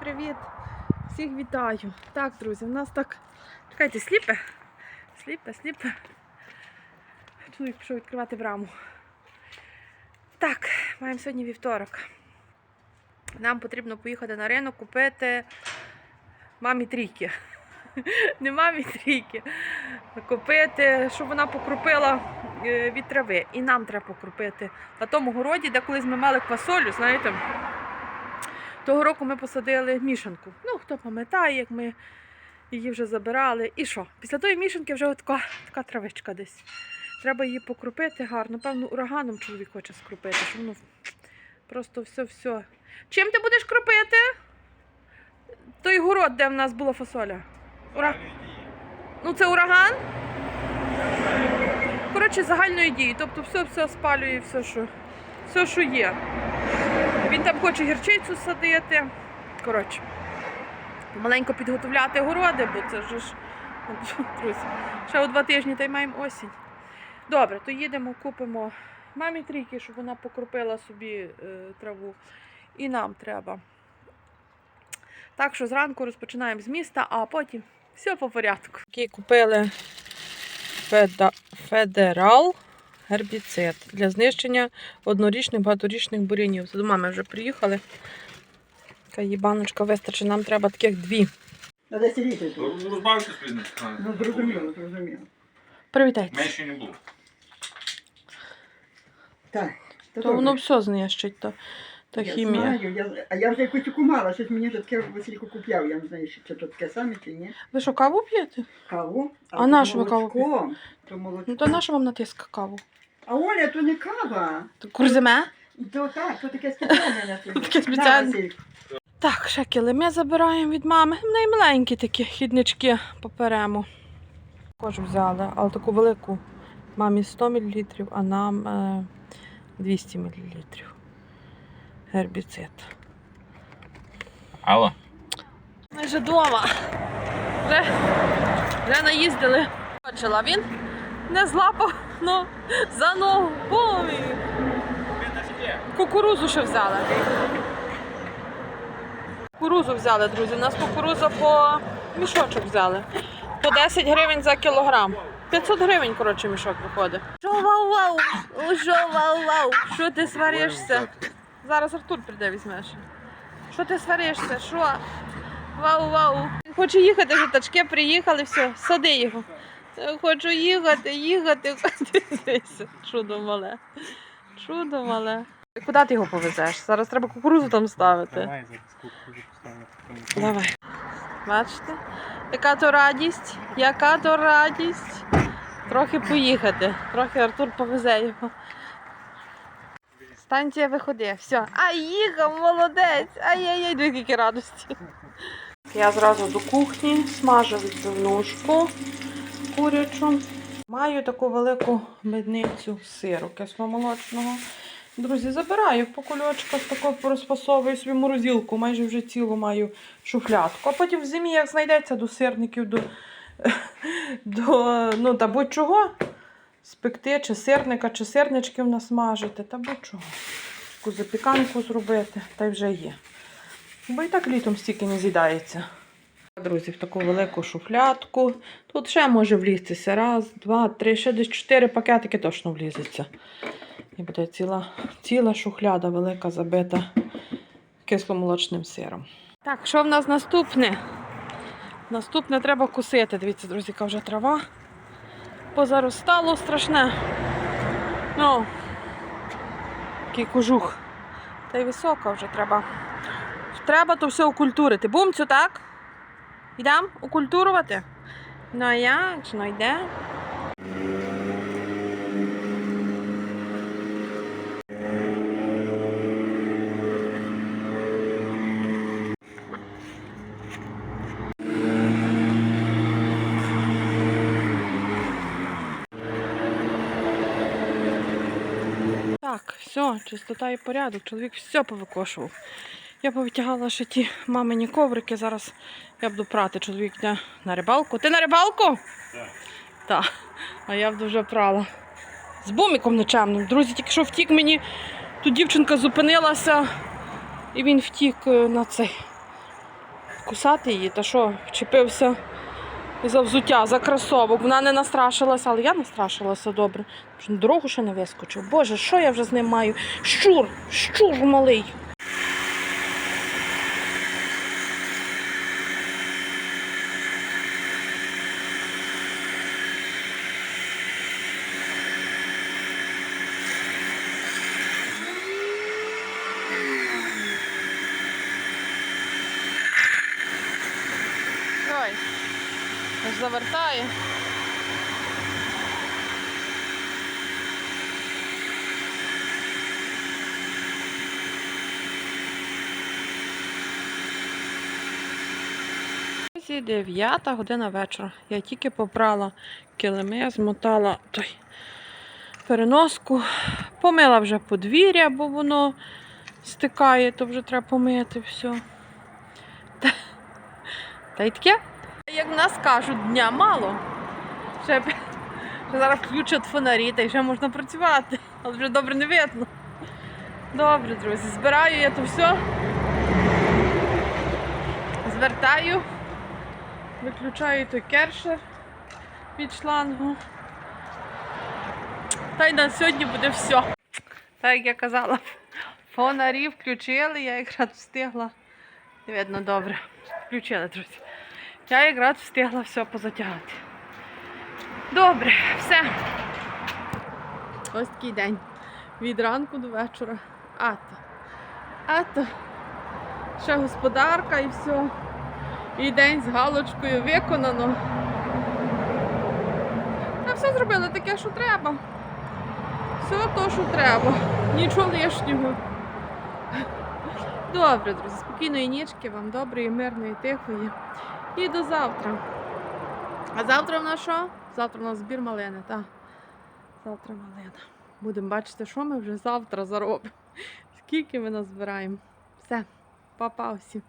Привіт! Всіх вітаю. Так, друзі, у нас так. Чекайте, сліпе? Сліпе, сліпе. Чоловік пішов відкривати браму. Так, маємо сьогодні вівторок. Нам потрібно поїхати на ринок купити мамі трійки. Не мамі трійки. Купити, щоб вона покрупила е, від трави. І нам треба покрупити. На тому городі, де колись ми мали квасолю, знаєте. Того року ми посадили мішанку. Ну, хто пам'ятає, як ми її вже забирали. І що? Після тої мішанки вже така, така травичка десь. Треба її покропити гарно. Певно, ураганом чоловік хоче скропити, щоб воно просто все-все. Чим ти будеш кропити? Той город, де в нас була фасоля. Ура... Ну, це ураган? Коротше, загальної дії. Тобто все-все спалює, все, що, все, що є. Він там хоче гірчицю садити. Коротше, маленько підготовляти городи, бо це ж, друзі, ще у два тижні та й маємо осінь. Добре, то їдемо, купимо мамі трійки, щоб вона покропила собі е, траву. І нам треба. Так що зранку розпочинаємо з міста, а потім все по порядку. Купили федерал гербіцид для знищення однорічних багаторічних бурянів. Це до мами вже приїхали. Така її баночка вистачить, нам треба таких дві. На 10 літрів. Ну, Розбавити спільно. Ну, зрозуміло, зрозуміло. Привітайте. Менше не було. Так. То добре. воно все знищить, то, то я хімія. Знаю, я, а я вже якусь таку мала, щось мені вже таке Василько купляв. Я не знаю, чи то таке саме чи ні. Ви що, каву п'єте? Каву. А то на що ви каву молочко, То молочко. Ну то на що вам натиск каву? А Оля, то не кава. То Курзиме? То так, то таке спеціальне на Таке спеціальне. Так, ще килими забираємо від мами. Наймаленькі такі хіднички поперемо. Також взяли, але таку велику. Мамі 100 мл, а нам е, 200 мл. Гербіцид. Алло. Ми вже вдома. Вже, вже наїздили. Бачила, він не злапав ну, за ногу. Ой. Кукурузу ще взяли. Кукурузу взяли, друзі. У нас кукуруза по мішочок взяли. По 10 гривень за кілограм. 500 гривень, коротше, мішок виходить. Що вау-вау? Що вау-вау? Що ти сваришся? Зараз Артур прийде, візьмеш. Що ти сваришся? Що? Вау-вау. Він хоче їхати, вже тачки приїхали, все, сади його. Хочу їхати, їхати. Чудо мале. Чудо мале. Куди ти його повезеш? Зараз треба кукурузу там ставити. Давай зараз кукурузу поставимо. Давай. Бачите? Яка то радість, яка то радість. Трохи поїхати. Трохи Артур повезе його. Станція виходи. Все. А їхав, молодець. Ай-яй-яй, дві радості. Я зразу до кухні смажу відбивнушку курячу. Маю таку велику медницю сиру кисломолочного. Друзі, забираю по кульочках, тако розпасовую собі морозилку, майже вже цілу маю шуфлядку. А потім в зимі, як знайдеться до сирників, до, до ну, та будь-чого, спекти, чи сирника, чи сирничків насмажити, та будь-чого. Таку запіканку зробити, та й вже є. Бо і так літом стільки не з'їдається. Друзі, в таку велику шуфлядку. Тут ще може влізтися. Раз, два, три, ще десь чотири пакетики точно влізеться. І буде ціла, ціла шухляда велика забита кисломолочним сиром. Так, що в нас наступне? Наступне треба кусити. Дивіться, друзі, яка вже трава. Позаростало страшне. Ну, який кожух. Та й висока вже треба. Треба то все окультурити. Бумцю, так? Йдемо окультурувати? Ну а як? Ну йде. Так, все, чистота і порядок. Чоловік все повикошував. Я повитягала ще ті мамині коврики. Зараз я буду прати. Чоловік йде на рибалку. Ти на рибалку? Так. Так. А я буду вже прала. З буміком нечемним. Друзі, тільки що втік мені. Тут дівчинка зупинилася і він втік е, на цей. кусати її, та що, вчепився за взуття, за кросовок. Вона не настрашилася, але я настрашилася добре. Дорогу ще не вискочив. Боже, що я вже з ним маю? Щур, щур малий. Завертає. Ось 9 година вечора. Я тільки попрала килими, змотала той переноску, помила вже подвір'я, бо воно стикає, то вже треба помити все. Та й таке. Як в нас кажуть, дня мало. Ще, ще зараз включать фонарі, та й вже можна працювати, але вже добре не видно. Добре, друзі, збираю я то все. Звертаю, виключаю той кершер від шлангу. Та й на сьогодні буде все. Так як я казала, фонарі включили, я якраз встигла. Не видно добре. Включили, друзі. Я якраз встигла все позатягати. Добре, все. Ось такий день. Від ранку до вечора. Ато. Ато. Ще господарка і все. І день з галочкою виконано. Та все зробили таке, що треба. Все то, що треба. Нічого лишнього. Добре, друзі, спокійної нічки вам, доброї, мирної, тихої. І до завтра. А завтра в нас що? Завтра у нас збір малини, так. Завтра малина. Будемо бачити, що ми вже завтра заробимо. Скільки ми назбираємо. Все, па-па всім.